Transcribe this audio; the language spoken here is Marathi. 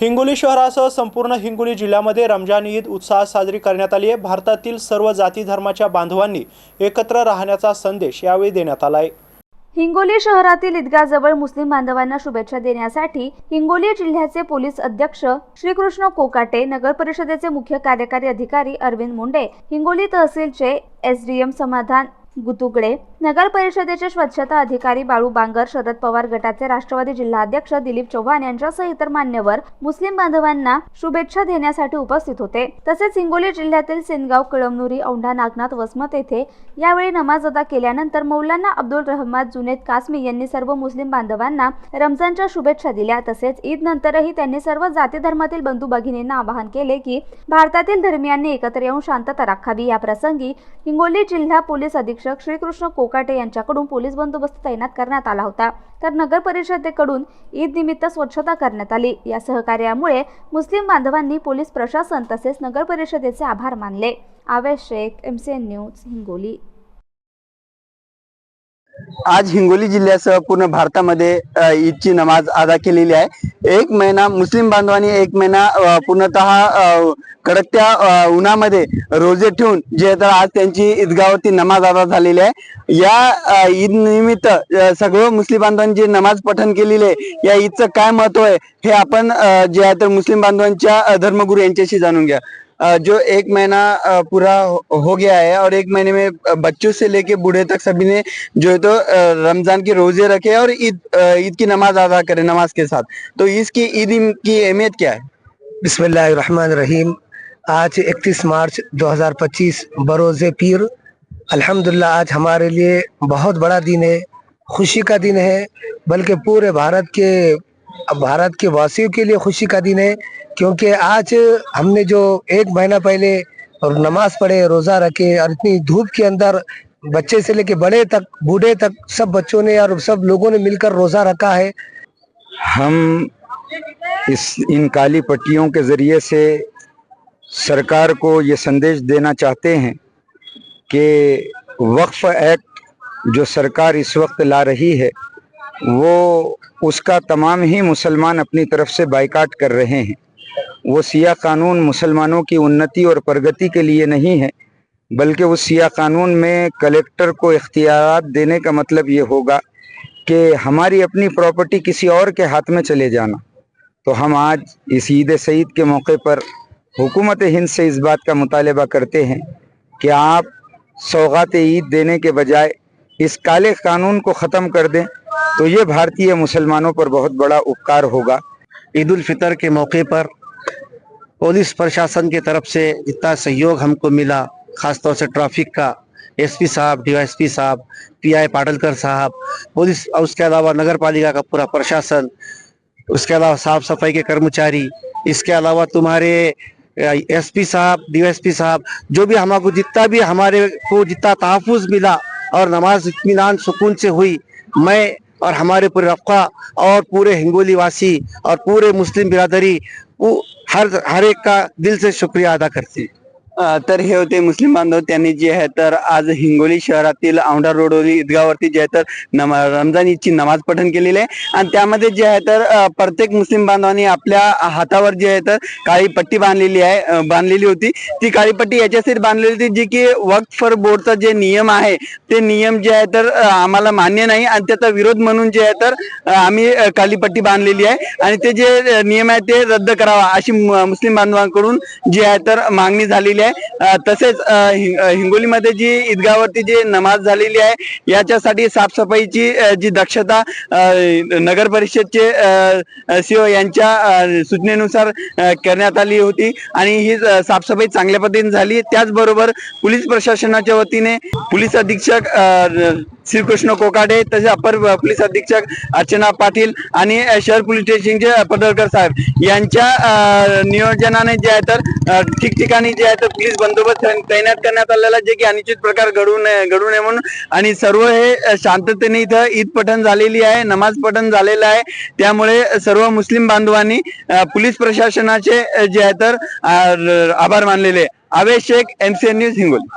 हिंगोली शहरासह संपूर्ण हिंगोली जिल्ह्यामध्ये रमजान ईद उत्साहात साजरी करण्यात आली आहे. भारतातील सर्व जाती धर्माच्या बांधवांनी एकत्र राहण्याचा संदेश यावेळी देण्यात आला आहे. हिंगोली शहरातील ईदगाजवळ मुस्लिम बांधवांना शुभेच्छा देण्यासाठी हिंगोली जिल्ह्याचे पोलीस अध्यक्ष श्रीकृष्ण कोकाटे नगर परिषदेचे मुख्य कार्यकारी अधिकारी अरविंद मुंडे हिंगोली तहसीलचे एसडीएम समाधान गुतुगडे नगर परिषदेचे स्वच्छता अधिकारी बाळू बांगर शरद पवार गटाचे राष्ट्रवादी जिल्हाध्यक्ष दिलीप चव्हाण यांच्यासह इतर मान्यवर मुस्लिम बांधवांना शुभेच्छा देण्यासाठी उपस्थित होते. तसेच हिंगोली जिल्ह्यातील सेनगाव कळमनुरी औंढा नागनाथ वसमत येथे यावेळी नमाज अदा केल्यानंतर मौलाना अब्दुल रहमान जुनेद कासमी यांनी सर्व मुस्लिम बांधवांना रमजानच्या शुभेच्छा दिल्या. तसेच ईद नंतरही त्यांनी सर्व जाती धर्मातील बंधू भगिनींना आवाहन केले की भारतातील धर्मियांनी एकत्र येऊन शांतता राखावी. या प्रसंगी हिंगोली जिल्हा पोलीस अधीक्षक श्रीकृष्ण कोकाटे यांच्याकडून पोलीस बंदोबस्त तैनात करण्यात आला होता. तर नगर परिषदेकडून ईद निमित्त स्वच्छता करण्यात आली. या सहकार्यामुळे मुस्लिम बांधवांनी पोलीस प्रशासन तसेच नगर परिषदेचे आभार मानले. Avesh Shaikh M C news Hingoli. आज हिंगोली जिल्ह्यासह पूर्ण भारतामध्ये ईदची नमाज अदा केलेली आहे. एक महिना मुस्लिम बांधवांनी एक महिना पूर्णतः कडकत्या उन्हामध्ये रोजे ठेवून जे तर आज त्यांची ईदगावरती नमाज अदा झालेली आहे. या ईद निमित्त सगळं मुस्लिम बांधवांनी जे नमाज पठण केलेली आहे या ईदचं काय महत्त्व आहे हे आपण जे आहे तर मुस्लिम बांधवांच्या धर्मगुरू यांच्याशी जाणून घ्या. अ, जो एक महीना अ, पूरा हो हो गया है और एक महीने में अ, बच्चों से लेके बूढ़े तक सभी ने जो है तो अ, रमजान के रोजे रखे और ईद अ, ईद की नमाज अदा करे नमाज के साथ तो इसकी ईद की अहमियत क्या है बिस्मिल्लाहिर्रहमानिर्रहीम आज 31 मार्च 2025 बरोज़ पीर अल्हम्दुलिल्लाह आज हमारे लिए बहुत बड़ा दिन है खुशी का दिन है बल्कि पूरे भारत के भारत के वासियों के लिए खुशी का दिन है क्योंकि आज हमने जो एक महीना पहले और नमाज पढ़े रोज़ा रखे और इतनी धूप के अंदर बच्चे से लेके बड़े तक बूढ़े तक सब बच्चों ने और सब लोगों ने मिलकर रोज़ा रखा है हम इस इन काली पट्टियों के जरिए से सरकार को ये संदेश देना اس کا تمام ہی مسلمان اپنی طرف سے بائیکاٹ کر رہے ہیں۔ وہ سیاہ قانون مسلمانوں کی انتی اور پرگتی کے لیے نہیں ہے، بلکہ اس سیاہ قانون میں کلیکٹر کو اختیارات دینے کا مطلب یہ ہوگا کہ ہماری اپنی پراپرٹی کسی اور کے ہاتھ میں چلے جانا۔ تو ہم آج اس عید سعید کے موقع پر حکومت ہند سے اس بات کا مطالبہ کرتے ہیں کہ آپ سوغات عید دینے کے بجائے اس کالے قانون کو ختم کر دیں۔ تو یہ بھارتی مسلمانوں پر بہت بڑا اپکار ہوگا۔ عید الفطر کے موقع پر پولیس پرشاسن کے طرف سے جتنا سہیوگ ہم کو ملا، خاص طور سے ٹرافک کا۔ ایس پی صاحب، ڈی ایس پی صاحب، پی آئی پاٹلکر صاحب، پولیس، اس کے علاوہ نگر پالیکا کا پورا پرشاسن، اس کے علاوہ صاف صفائی کے کرمچاری، اس کے علاوہ تمہارے ایس پی صاحب، ڈی ایس پی صاحب، جو بھی ہمارے کو جتنا بھی ہمارے کو جتنا تحفظ ملا اور نماز اطمینان سکون سے ہوئی، میں और हमारे पूरे रफ्का और पूरे हिंगोली वासी और पूरे मुस्लिम बिरादरी हर हर एक का दिल से शुक्रिया अदा करते हैं। तर हे होते मुस्लिम बांधव. त्यांनी जे आहे तर आज हिंगोली शहरातील औंढा रोडवरील ईदगावरती जे आहे तर नमा रमजान ईदची नमाज पठण केलेली आहे. आणि त्यामध्ये जे आहे तर प्रत्येक मुस्लिम बांधवांनी आपल्या हातावर जे आहे तर काळी पट्टी बांधलेली आहे बांधलेली होती. ती काळी पट्टी याच्यासाठी बांधलेली होती जी की वक्फ बोर्डचा जे नियम आहे ते नियम जे आहे तर आम्हाला मान्य नाही. आणि त्याचा विरोध म्हणून जे आहे तर आम्ही काळी पट्टी बांधलेली आहे. आणि ते जे नियम आहे ते रद्द करावा अशी मुस्लिम बांधवांकडून जी आहे तर मागणी झालेली आहे. आहे. तसेच हिंगोलीमध्ये जी ईदगावरती जी नमाज झालेली आहे याच्यासाठी साफसफाईची जी दक्षता नगर परिषदचे सीओ यांच्या सूचनेनुसार करण्यात आली होती. आणि ही साफसफाई चांगल्या पद्धतीने झाली. त्याचबरोबर पोलीस प्रशासनाच्या वतीने पोलीस अधीक्षक अ, श्रीकृष्ण कोकाडे तसेच अपर पोलीस अधीक्षक अर्चना पाटील आणि शहर पोलीस स्टेशनचे पडळकर साहेब. यांच्या नियोजनाने जे आहे तर ठिकठिकाणी जे आहे तर पोलीस बंदोबस्त तैनात करण्यात आलेला जे की अनिश्चित प्रकार घडू नये घडू नये म्हणून. आणि सर्व हे शांततेने इथं ईद पठण झालेली आहे नमाज पठण झालेलं आहे. त्यामुळे सर्व मुस्लिम बांधवांनी पोलीस प्रशासनाचे जे आहे तर आभार मानलेले आहे. Avesh Shaikh MCN news Hingoli.